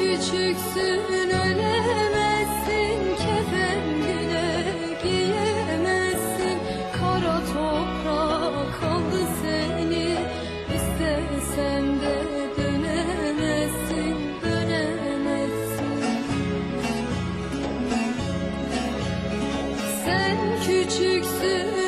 Küçüksün ölemezsin. Kefen bile giyemezsin. Kara toprak aldı seni. İstesen de dönemezsin Dönemezsin. Sen küçüksün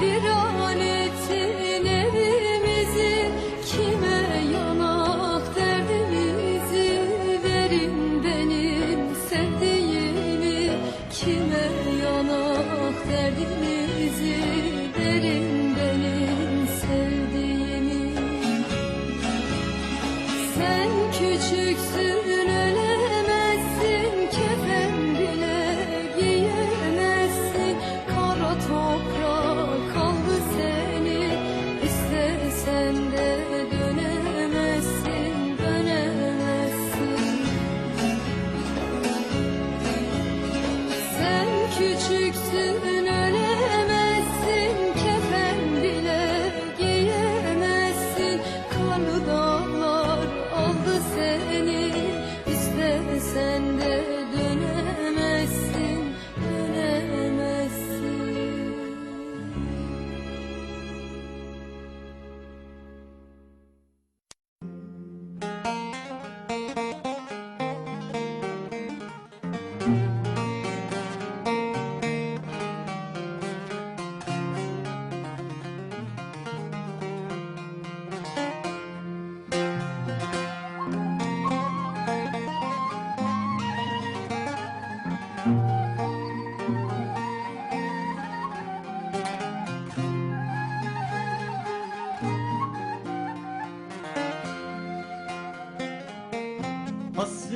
viran ettin evimizi Kime yanak derdimizi? Verin benim sevdiğimi Kime yanak derdimizi? Verin benim sevdiğimi. Sen küçüksün ölemezsin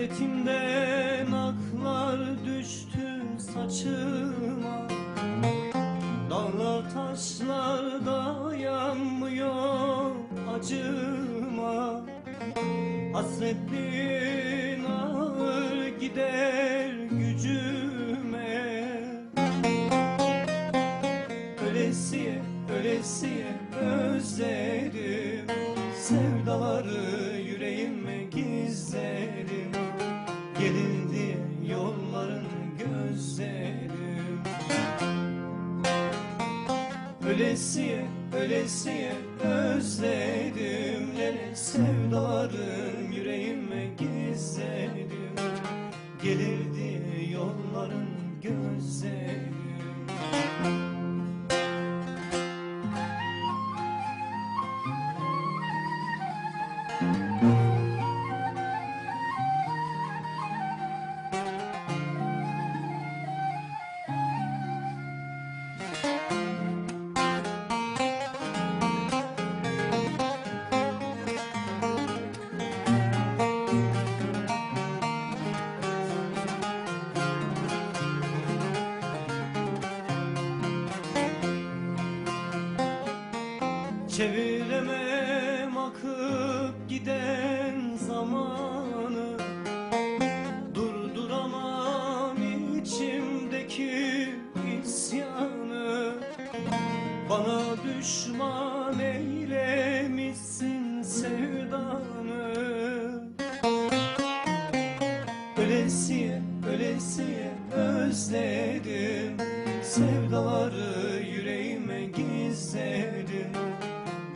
Hasretimden aklar düştü saçıma. Dağlar taşlar dayanmıyor acıma. Hasretin Ölesiye, ölesiye özledim. Lele sevdalarım yüreğime gizledim. Gelirdi yolların gözlerim Sevdaları yüreğime gizledim.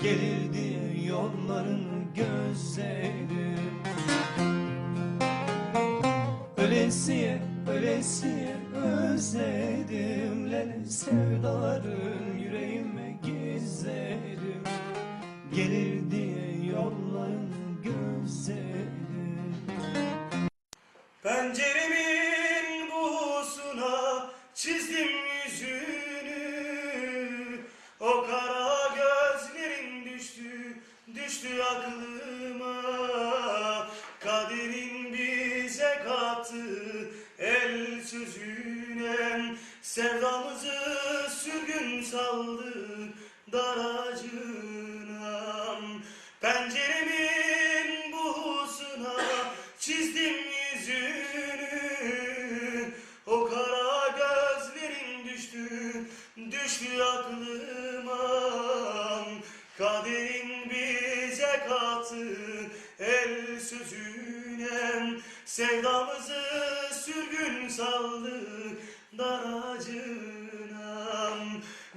Gelirdi yolların gözlerim Ölesiye, ölesiye özledim. Lele sevdaların yüreğime gizledim. Gelirdi yolların gözlerim Penceremin sözüne Sevdamızı sürgün saldı daracına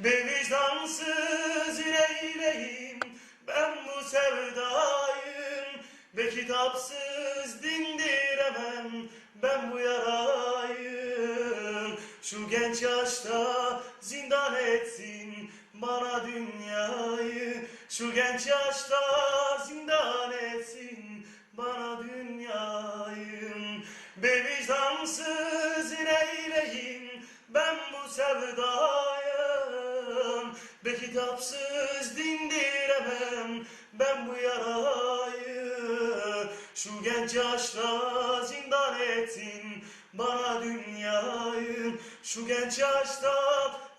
Be vicdansız neyleyim ben bu sevdayım. Ve kitapsız dindiremem. Ben bu yarayı Şu genç yaşta zindan etsin bana dünyayı. Şu genç yaşta zindan etsin bana dünyayı. Be vicdansız neyleyim ben bu sevdayı Be kitapsız dindiremem ben bu yarayı. Şu genç yaşta zindan ettin bana dünyayı. Şu genç yaşta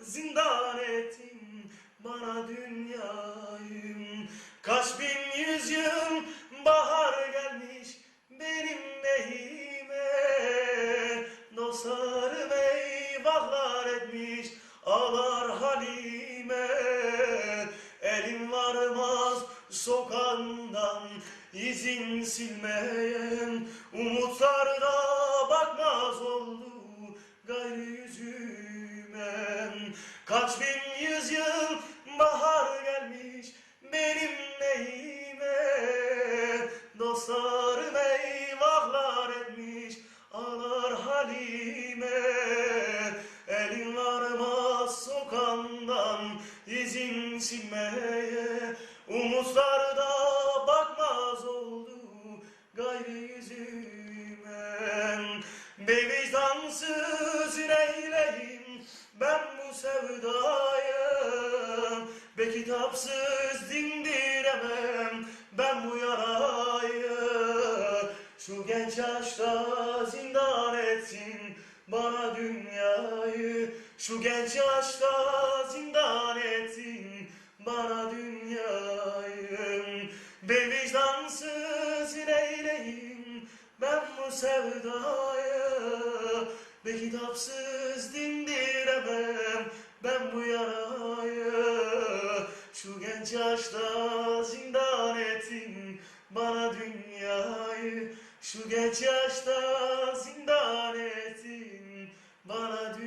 zindan ettin bana dünyayı. Kaç bin yüzyıl bahar gelmiş benim neyime Dostlarım eyvahlar etmiş ağlar halime Elim varmaz sokağından izin silmeyen Umutlar da bakmaz oldu gayrı yüzüme. Kaç bin yüzyıl bahar gelmiş benim neyime kitapsız dindiremem ben bu yarayı. Şu genç yaşta zindan etsin bana dünyayı. Şu genç yaşta zindan etsin bana dünyayı. Be vicdansız neyleyim ben bu sevdayı? Be kitapsız dindiremem ben bu yarayı genç yaşta zindan ettin bana dünyayı. Şu genç yaşta zindan ettin bana